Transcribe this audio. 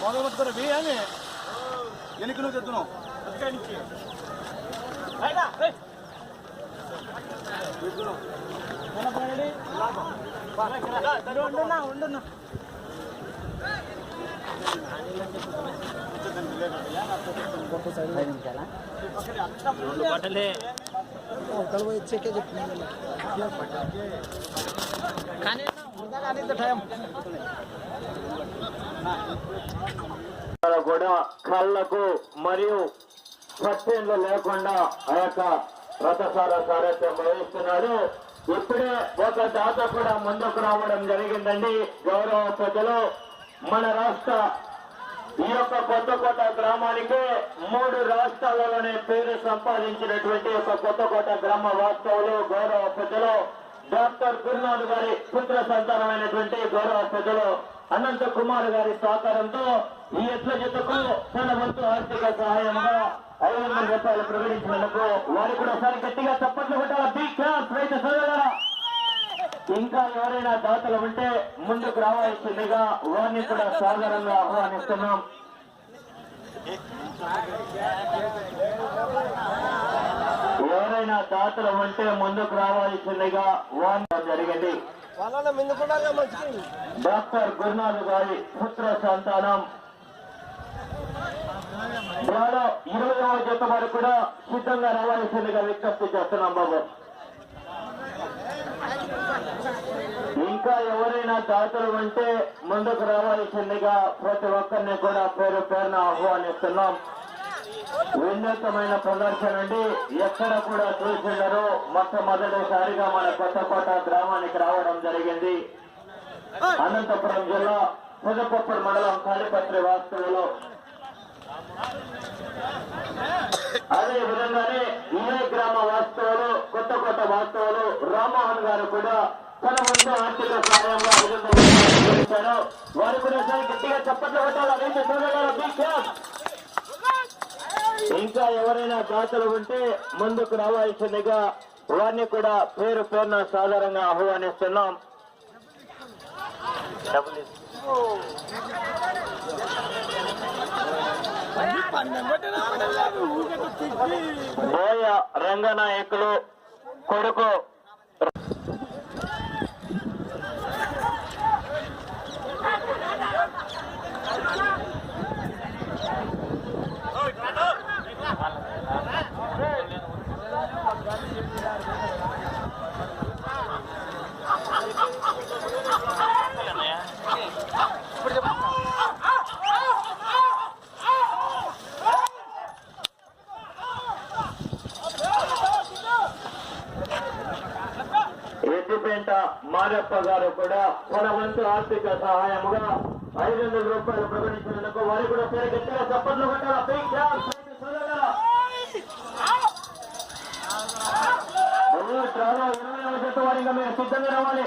మొదలు అని. వెనక్కి నువ్వు చెప్తున్నావు. ఉండున్నా ఉండున్నా. బట్టలే. కానీ కానీ టైం కూడా కళ్ళకు మరియు పట్టెండ్లు లేకుండా ఆ యొక్క రథసార సారథ్యం వహిస్తున్నాడు. ఇప్పుడే ఒక దాత కూడా ముందుకు రావడం జరిగిందండి. గౌరవ ప్రజలు మన రాష్ట్ర ఈ యొక్క కొత్తకోట గ్రామానికి మూడు రాష్ట్రాలలోనే పేరు సంపాదించినటువంటి ఒక కొత్తకోట గ్రామ వాస్తవులు గౌరవ ప్రజలు డాక్టర్ గురునాథ్ గారి పుత్ర సంతానమైనటువంటి గౌరవ ప్రజలు అనంత కుమార్ గారి సహకారంతో ఈ ఎట్ల జతకు తన వంతు ఆర్థిక సహాయంగా ఐదు వందల రూపాయలు ప్రకటించినందుకు వారు కూడా ఒకసారి గట్టిగా చప్పట్లు కొట్టాల? బిగ్ క్లాస్ రైతు సోదరులారా. ఇంకా ఎవరైనా దాతలు ఉంటే ముందుకు రావాల్సిందిగా వారిని కూడా సాధారణంగా ఆహ్వానిస్తున్నాం. ఎవరైనా దాతలు ఉంటే ముందుకు రావాల్సిందిగా వారిని జరిగింది. వాళ్ళ మిందుకుండా మంచిది డాక్టర్ గురునాథ్ గారి పుత్ర సంతానం. వారు ఇరవైవ జత వరకు కూడా సిద్ధంగా రావాల్సిందిగా విజ్ఞప్తి చేస్తున్నాం బాబు. ఇంకా ఎవరైనా దాతలు ఉంటే ముందుకు రావాల్సిందిగా ప్రతి ఒక్కరిని కూడా పేరు పేరున ఆహ్వానిస్తున్నాం. ఉన్నతమైన ప్రదర్శన అండి. ఎక్కడ కూడా చూసిండరు. మొట్టమొదటిసారిగా మన కొత్తకోట గ్రామానికి రావడం జరిగింది. అనంతపురం జిల్లా పుదపప్పూర్ మండలం కాళీపత్రి వాస్తవులు అదే విధంగానే ఇదే గ్రామ వాస్తవులు కొత్త వాస్తవులు రామ్మోహన్ గారు కూడా తన ముందు ఆర్థిక సాయంగా ఐదు వారు కూడా గట్టిగా చప్పట్లు కొట్టాలి. రెండు సోదరులారా. ఇంకా ఎవరైనా దాతలు ఉంటే ముందుకు రావాల్సిందిగా వారిని కూడా పేరు పేరున సాధారణంగా ఆహ్వానిస్తున్నాం. బోయ రంగనాయకులు కొడుకు మారప్ప గారు కూడా తన వంతు ఆర్థిక సహాయముగా ఐదు వందల రూపాయలు ప్రకటించినందుకు వారు కూడా పేరు గట్టిగా చప్పట్లు జత వారిగా మీరు సిద్ధంగా రావాలి